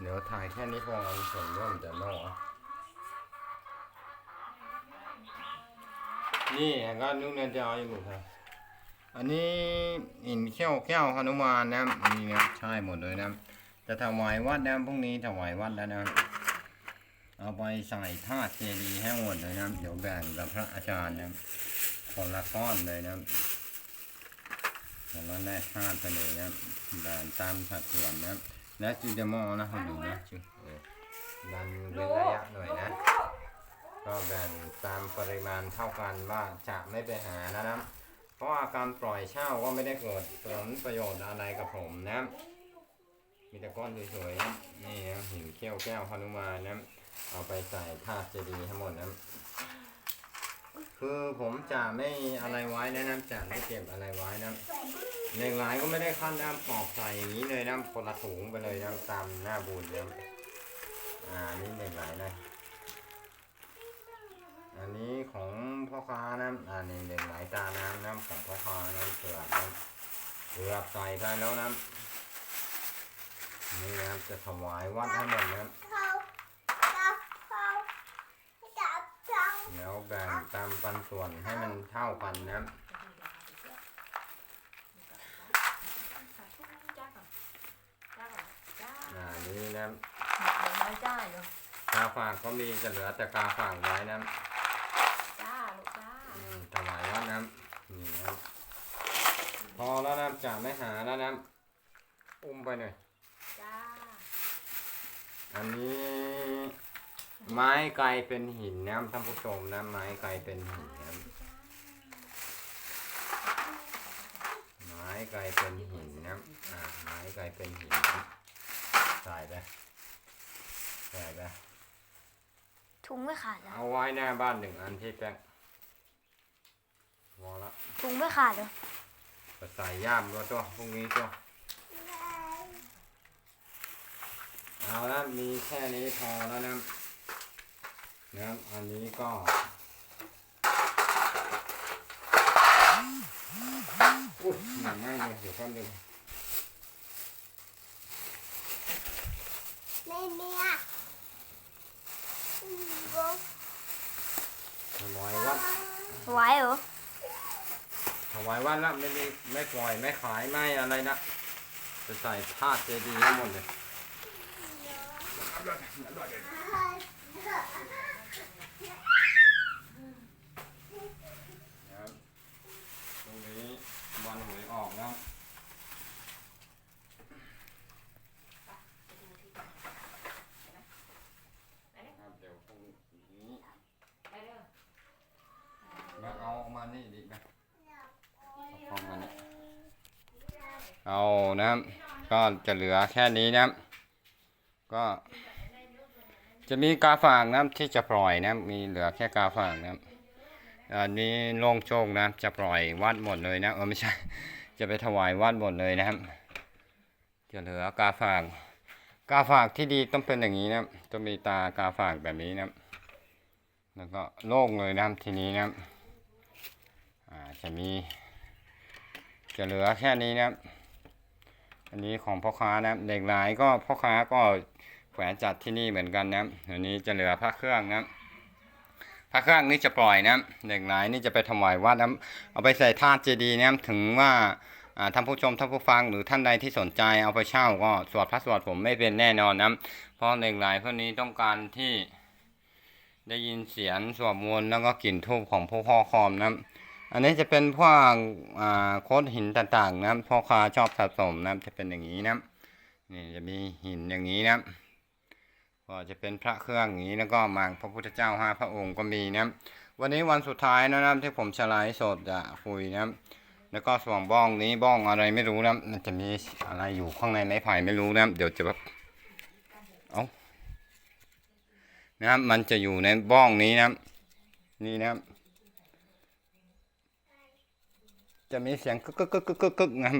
เดี๋ยวถ่ายแค่นี้พอส่วนร่วมจะนอกอะนี่ก็นุ่งเนียจะเอาอยู่ครับอันนี้หินเขี้ยวแก้วหนุมานนะนี่นะใช่หมดเลยนะจะถวายวัดนะพรุ่งนี้ถวายวัดแล้วนะเอาไปใส่ธาตุเจดีย์ให้หมดเลยนะเดี๋ยวแบ่งกับพระอาจารย์นะคนละก้อนเลยนะคนละแร่ธาตุไปเลยนะแบ่งตามสัดส่วนนะ และจูเดโมนะเขาดูนะจูเออดันเป็นระยะหน่อยนะ ก็แบ่งตามปริมาณเท่ากันว่าจะไม่ไปหานะนะเพราะว่าการปล่อยเช่าก็ไม่ได้เกิดผลประโยชน์อะไรกับผมนะ มีแต่ก้อนสวยๆนะนี่นะหินเขี้ยวแก้วพนุมานนะเอาไปใส่ธาตุเจดีย์ทั้งหมดนะ คือผมจะไม่อะไรไว้นะนะจะไม่เก็บอะไรไว้นะเหล็กไหลก็ไม่ได้ขั้นน้ำปอกใส่อย่างนี้เลยนะคนละถุงไปเลยนะตามหน้าบุญนะอ่านี่เหล็กไหลนะอันนี้ของพ่อค้านะอันนี้เหล็กไหลตาน้ำน้ำของพ่อค้าน้ำเสือน้ำเสือใส่ไปแล้วนะนี่นะจะถวายวัดทั้หมดนะ แล้วแบ่งตามปันส่วนให้มันเท่ากันนะอ่านี่นะน้อยจ้าอยู่กาฝากก็มีจะเหลือแต่กาฝากไว้นะจ้าลูกจ้าอืมถวายวัดนะนี่นะพอแล้วนะจะไม่หาแล้วนะอุ้มไปหน่อยจ้าอันนี้ ไม้ไกลเป็นหินนะท่านผู้ชมนะไม้ไกลเป็นหินนะไม้ไกลเป็นหินนะอ่าไม้ไกลเป็นหินนะใส่ไปใส่ไปถุงไม่ขาดเหรอเอาไว้หน้าบ้านหนึ่งอันที่แป้งพอละถุงไม่ขาดเหรอใส่ย่ามก็ตัวพรุ่งนี้ตัวเอาละมีแค่นี้พอแล้วนะ นะครับ อันนี้ก็ อุ้ยหนักมากเลยเดี๋ยวแป๊บนึงไม่มีอะถวายวัดไหวเหรอถวายวัดละไม่มีไม่ปล่อยไม่ขายไม่อะไรนะจะใส่ธาตุเจดีย์ทั้งหมดเลย นะครับตรงนี้บอลหวยออกแล้วครับเดี๋ยวพรุ่งนี้ไปเด้อมาเอามานี่ดินะเอามานี่เอานะครับก็จะเหลือแค่นี้นะครับก็ จะมีกาฝากนะที่จะปล่อยนะมีเหลือแค่กาฝากนะอันนี้โล่งโจ้งนะจะปล่อยวัดหมดเลยนะเออไม่ใช่ จะไปถวายวัดหมดเลยนะครับ จะเหลือกาฝาก กาฝากที่ดีต้องเป็นอย่างนี้นะต้องมีตากาฝากแบบนี้นะแล้วก็โล่งเลยนะทีนี้นะอ่าจะมี จะเหลือแค่นี้นะอันนี้ของพ่อค้านะเด็กหลายก็พ่อค้าก็ แขวนจัดที่นี่เหมือนกันนะอันนี้จะเหลือพระเครื่องนะพระเครื่องนี้จะปล่อยนะเหล็กหลายนี่จะไปถวายวัดนะเอาไปใส่ธาตุเจดีย์นะถึงว่าท่านผู้ชมท่านผู้ฟังหรือท่านใดที่สนใจเอาไปเช่าก็สวดพระสวดผมไม่เป็นแน่นอนนะเพราะเหล็กหลพวกนี้ต้องการที่ได้ยินเสียงสวดมนต์แล้วก็กลิ่นทูบของผู้พ่อคอมนะอันนี้จะเป็นพวกอ่าโคดหินต่างๆนะพ่อค้าชอบสะสมนะจะเป็นอย่างนี้นะนี่จะมีหินอย่างนี้นะ จะเป็นพระเครื่องอย่างนี้แล้วก็มางพระพุทธเจ้าห้าพระองค์ก็มีนะวันนี้วันสุดท้ายนะครับที่ผมจะไลฟ์สดจะคุยนะแล้วก็ส่วนบ้องนี้บ้องอะไรไม่รู้นะมันจะมีอะไรอยู่ข้างในไม้ไผ่ไม่รู้นะเดี๋ยวจะแบบเอานะครับมันจะอยู่ในบ้องนี้นะนี่นะจะมีเสียงกึกกึกกึกกึกกึกกึกนะ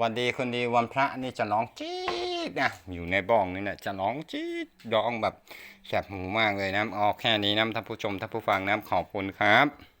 วันดีคนดีวันพระนี่จะร้องจี๊ ดนะอยู่ในบ้องนี่นะจะร้องจี๊ดร้องแบบแสบหูมากเลยนะออกแค่นี้นะท่านผู้ชมท่านผู้ฟังนะขอบคุณครับ